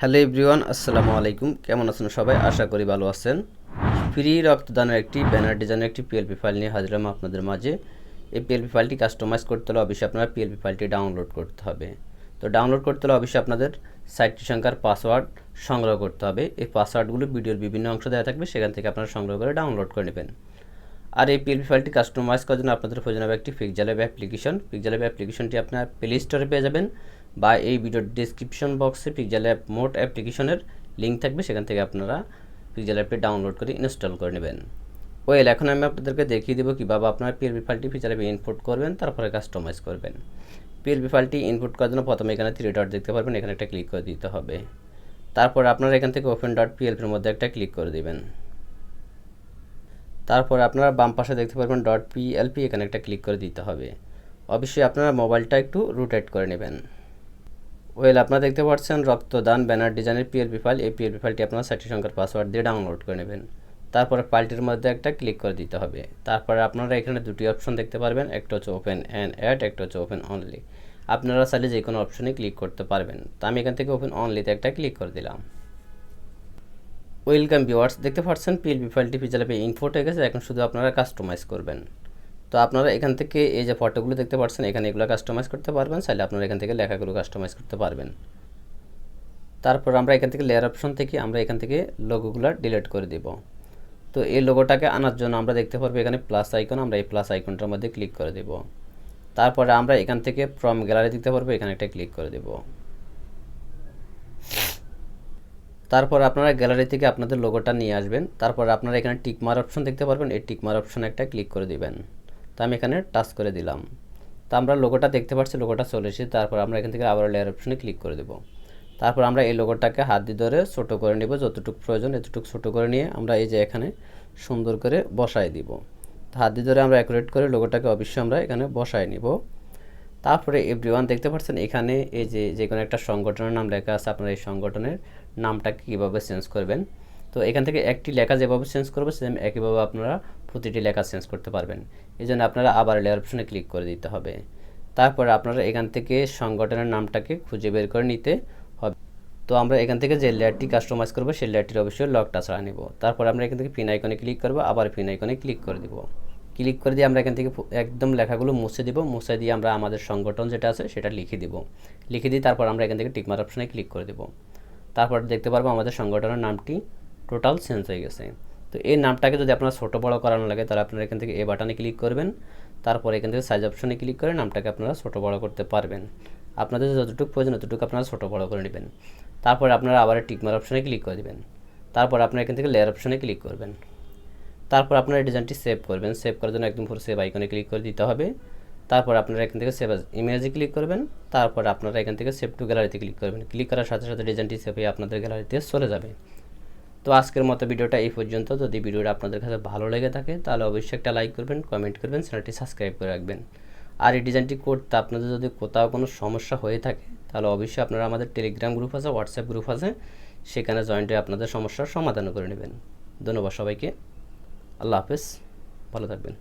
Hello everyone, আসসালামু আলাইকুম। কেমন আছেন সবাই? আশা করি ভালো আছেন। ফ্রি রক্তদানের একটি ব্যানার ডিজাইনের একটি পিএলপি ফাইল নিয়ে হাজির হলাম আপনাদের মাঝে। এই পিএলপি ফাইলটি কাস্টমাইজ করতে হলে অবশ্যই আপনারা পিএলপি ফাইলটি ডাউনলোড করতে হবে। তো ডাউনলোড করতে হলে অবশ্যই আপনাদের সাইটটি সংখ্যার পাসওয়ার্ড সংগ্রহ করতে হবে। এই পাসওয়ার্ডগুলো ভিডিওর বিভিন্ন অংশ দেওয়া থাকবে, সেখান থেকে আপনারা সংগ্রহ করে ডাউনলোড করে নেবেন। আর এই পিএলপি ফাইলটি কাস্টমাইজ করার জন্য আপনাদের প্রয়োজন হবে একটি পিকজালেব অ্যাপ্লিকেশন পিকজালেব অ্যাপ্লিকেশনটি আপনার প্লে স্টোরে পেয়ে যাবেন। বা এই ভিডিওর ডিসক্রিপশন বক্সে পিকজাল অ্যাপ মোট অ্যাপ্লিকেশনের লিঙ্ক থাকবে, সেখান থেকে আপনারা পিকজাল অ্যাপটি ডাউনলোড করে ইনস্টল করে নেবেন। ওয়েল এখন আমি আপনাদেরকে দেখিয়ে দেবো কীভাবে আপনার পিএলপি ফাইলটি পিকজাল অ্যাপে ইনপুট করবেন, তারপরে কাস্টমাইজ করবেন। পিএলপি ফাইলটি ইনপুট করার জন্য প্রথমে এখানে থ্রি ডট দেখতে পারবেন, এখানে একটা ক্লিক করে দিতে হবে। তারপর আপনারা এখান থেকে ওপেন ডট পিএলপির মধ্যে একটা ক্লিক করে দিবেন। তারপর আপনারা বাম পাশে দেখতে পারবেন. ডট পিএলপি এখানে একটা ক্লিক করে দিতে হবে। অবশ্যই আপনারা মোবাইলটা একটু রোটেট করে নেবেন। ওয়েল আপনারা দেখতে পাচ্ছেন রক্তদান ব্যানার ডিজাইনের পিএলপি ফাইল এই পিএলপি ফাইলটি আপনারা সাইটটি সংখ্যার পাসওয়ার্ড দিয়ে ডাউনলোড করে নেবেন। তারপরে ফাইলটির মধ্যে একটা ক্লিক করে দিতে হবে। তারপরে আপনারা এখানে দুটি অপশন দেখতে পারবেন। একটা হচ্ছে ওপেন অ্যান্ড অ্যাড একটা হচ্ছে ওপেন অনলি আপনারা চাইলে যে কোনো অপশনে ক্লিক করতে পারবেন। তো আমি এখান থেকে ওপেন অনলিতে একটা ক্লিক করে দিলাম। ওয়েলকাম ভিউয়ার্স দেখতে পাচ্ছেন পিএলপি ফাইলটি পিচালাপে ইনফোট হয়ে গেছে এখন শুধু আপনারা কাস্টমাইজ করবেন। তো আপনারা এখান থেকে এই যে ফটোগুলো দেখতে পাচ্ছেন, এখানে এগুলো কাস্টমাইজ করতে পারবেন, চাইলে আপনারা এখান থেকে লেখাগুলো কাস্টমাইজ করতে পারবেন। তারপর আমরা এখান থেকে লেয়ার অপশন থেকে আমরা এখান থেকে লোগোগুলো ডিলিট করে দিব। তো এই লোগোটাকে আনার জন্য আমরা দেখতে পারব এখানে প্লাস আইকন আমরা এই প্লাস আইকনটার মধ্যে ক্লিক করে দেব। তারপরে আমরা এখান থেকে ফ্রম গ্যালারি দেখতে পারব, এখানে একটা ক্লিক করে দেব। তারপর আপনারা গ্যালারি থেকে আপনাদের লোগোটা নিয়ে আসবেন, তারপর আপনারা এখানে টিকমার অপশন দেখতে পারবেন, এই টিকমার অপশন একটা ক্লিক করে দিবেন। তো আমি এখানে টাচ করে দিলাম। তো আমরা লোগোটা দেখতে পাচ্ছি লোগোটা চলে এসেছে। তারপর আমরা এখান থেকে আবার লেয়ার অপশনে ক্লিক করে দেবো। তারপর আমরা এই লোগোটাকে হাত দিয়ে ধরে ছোটো করে নেব, যতটুকু প্রয়োজন এতটুকু ছোটো করে নিয়ে আমরা এই যে এখানে সুন্দর করে বসায় দিব। হাত দিয়ে ধরে আমরা অ্যাকুরেট করে লোগোটাকে অবশ্যই আমরা এখানে বসায় নিব। তারপরে এভরিওয়ান দেখতে পাচ্ছেন, এখানে এই যে যে কোনো একটা সংগঠনের নাম লেখা আছে, আপনারা এই সংগঠনের নামটাকে কীভাবে চেঞ্জ করবেন। তো এখান থেকে একটি লেখা যেভাবে চেঞ্জ করবে সেম একইভাবে আপনারা প্রতিটি লেখা চেঞ্জ করতে পারবেন। এই জন্য আপনারা আবার লেয়ার অপশনে ক্লিক করে দিতে হবে। তারপর আপনারা এখান থেকে সংগঠনের নামটাকে খুঁজে বের করে নিতে হবে। তো আমরা এখান থেকে যে লেয়ারটি কাস্টমাইজ করব, সেই লেয়ারটির অবশ্যই লকটা ছাড়া নিব। তারপর আমরা এখান থেকে পিন আইকনে ক্লিক করব, আবার পিন আইকনে ক্লিক করে দিব। ক্লিক করে দিয়ে আমরা এখান থেকে একদম লেখাগুলো মুছে দিব, মুছে দিয়ে আমরা আমাদের সংগঠন যেটা আছে সেটা লিখে দিব। লিখে দিয়ে তারপর আমরা এখান থেকে টিকমার অপশনে ক্লিক করে দেব। তারপর দেখতে পারব আমাদের সংগঠনের নামটি টোটাল চেঞ্জ হয়ে গেছে। তো এই নামটাকে যদি আপনার ছোটো বড়ো করানো লাগে, তাহলে আপনারা এখান থেকে এ বাটনে ক্লিক করবেন। তারপর এখান থেকে সাইজ অপশনে ক্লিক করে নামটাকে আপনারা ছোটো বড়ো করতে পারবেন। আপনাদের যতটুকু প্রয়োজন, ততটুকু আপনারা ছোটো বড়ো করে নেবেন। তারপর আপনারা আবার টিকমার অপশনে ক্লিক করে দেবেন। তারপর আপনারা এখান থেকে লেয়ার অপশনে ক্লিক করবেন। তারপর আপনারা ডিজাইনটি সেভ করবেন। সেভ করার জন্য একদম পুরো সেভ আইকনে ক্লিক করে দিতে হবে। তারপর আপনারা এখান থেকে সেভ ইমেজে ক্লিক করবেন। তারপর আপনারা এখান থেকে সেভ টু গ্যালারিতে ক্লিক করবেন। ক্লিক করার সাথে সাথে ডিজাইনটি সেভ হয়ে আপনাদের গ্যালারিতে চলে যাবে। তো আজকের মতো ভিডিওটা এই পর্যন্ত। যদি ভিডিওটা আপনাদের কাছে ভালো লেগে থাকে, তাহলে অবশ্যই একটা লাইক করবেন কমেন্ট করবেন চ্যানেলটি সাবস্ক্রাইব করে রাখবেন। আর এই ডিজাইনটি করতে আপনাদের যদি কোথাও কোনো সমস্যা হয়ে থাকে, তাহলে অবশ্যই আপনারা আমাদের টেলিগ্রাম গ্রুপ আছে হোয়াটসঅ্যাপ গ্রুপ আছে, সেখানে জয়েন্ট হয়ে আপনাদের সমস্যার সমাধান করে নেবেন। ধন্যবাদ সবাইকে। আল্লাহ হাফেজ। ভালো থাকবেন।